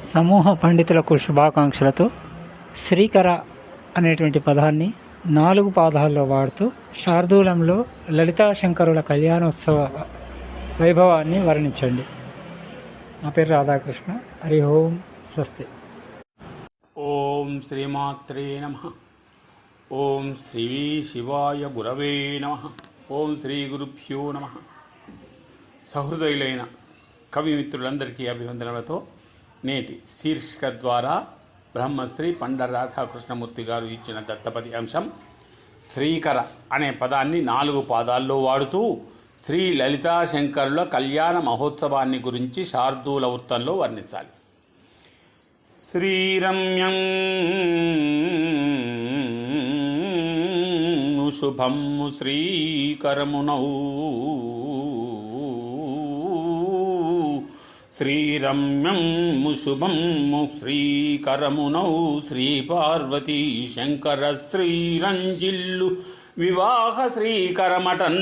సమూహ పండితులకు శుభాకాంక్షలతో శ్రీకర అనేటువంటి పదాన్ని నాలుగు పాదాల్లో వాడుతూ శార్దూలంలో లలితా శంకరుల కళ్యాణోత్సవ వైభవాన్ని వర్ణించండి. నా పేరు రాధాకృష్ణ. హరి ఓం. స్వస్తి. ఓం శ్రీమాత్రే నమ. ఓం శ్రీ శివాయ గురవే నమ. ఓం శ్రీ గురుభ్యో నమ. సహృదయులైన కవి మిత్రులందరికీ అభివందనలతో నేటి శీర్షిక ద్వారా బ్రహ్మశ్రీ పండ రాధాకృష్ణమూర్తి గారు ఇచ్చిన దత్తపది అంశం శ్రీకర అనే పదాన్ని నాలుగు పాదాల్లో వాడుతూ శ్రీ లలితా శంకరుల కళ్యాణ మహోత్సవాన్ని గురించి శార్దూల వృత్తంలో వర్ణించాలి. శ్రీరమ్యం శుభం శ్రీకరమునౌ శ్రీరమ్యం శుభం శ్రీకరమునౌ శ్రీపార్వతీ శంకర శ్రీరంజిల్లు వివాహ శ్రీకరమటన్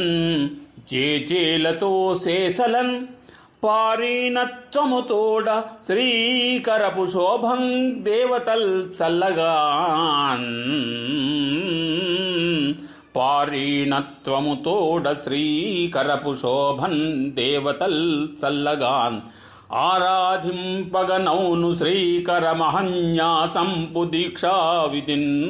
చేచేలతో శేషలన్ పారీనత్వముతోడ శ్రీకరపు శోభం దేవతల్ చల్లగాన్ పారీణత్వముతోడ శ్రీకరపు శోభన్ దేవతల్ చల్లగాన్ ఆరాధింపగనౌను శ్రీకర మహన్యాసంపు దీక్షా విధిన్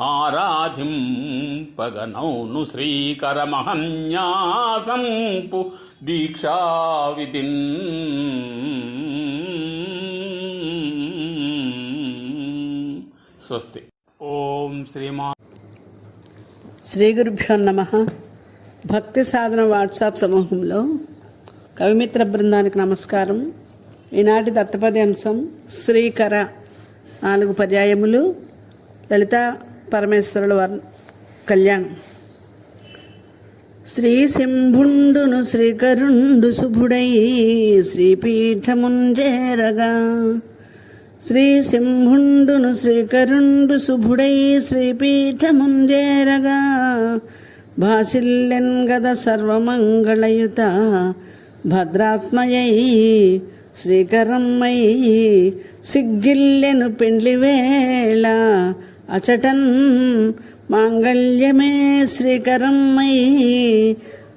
ఆరాధింపగనౌను శ్రీకర మహన్యాసంపు దీక్షా విధిన్ స్వస్తి. ఓం శ్రీమా శ్రీ గురుభ్యో నమ. భక్తి సాధన వాట్సాప్ సమూహంలో కవిమిత్ర బృందానికి నమస్కారం. ఈనాటి దత్తపది అంశం శ్రీకర నాలుగు పర్యాయములు లలిత పరమేశ్వరుల వర్ కళ్యాణం. శ్రీ శంభుండును శ్రీకరుండు శుభుడై శ్రీపీఠముంజేరగా. శ్రీ సింహుండును శ్రీకరుండు శుభుడై శ్రీపీఠముంజేరగా. భాసిల్లెన్ గద సర్వమంగళయుత భద్రాత్మయై శ్రీకరమ్మై సిగ్గిల్లెను పెండ్లివేళ అచటన్ మాంగళ్యమే శ్రీకరమ్మై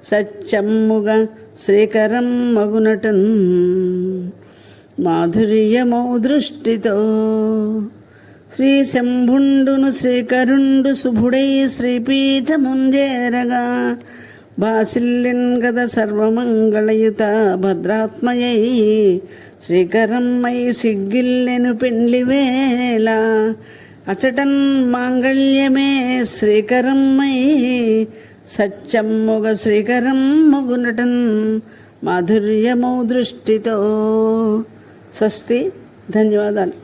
సత్యమ్ముగా శ్రీకరం మగునటన్ మాధుర్యమౌ దృష్టితో. శ్రీ శంభుండును శ్రీకరుండు శుభుడై శ్రీపీఠముంజేరగా బాసిల్లిన్ గద సర్వమంగళయుత భద్రాత్మయై శ్రీకరమ్మై సిగ్గిల్లెను పెండ్లివేళ అచటన్ మాంగళ్యమే శ్రీకరమ్మై సత్యమ్ముగ శ్రీకరం మగునటన్ మాధుర్యము దృష్టితో. స్వస్తి. ధన్యవాదాలు.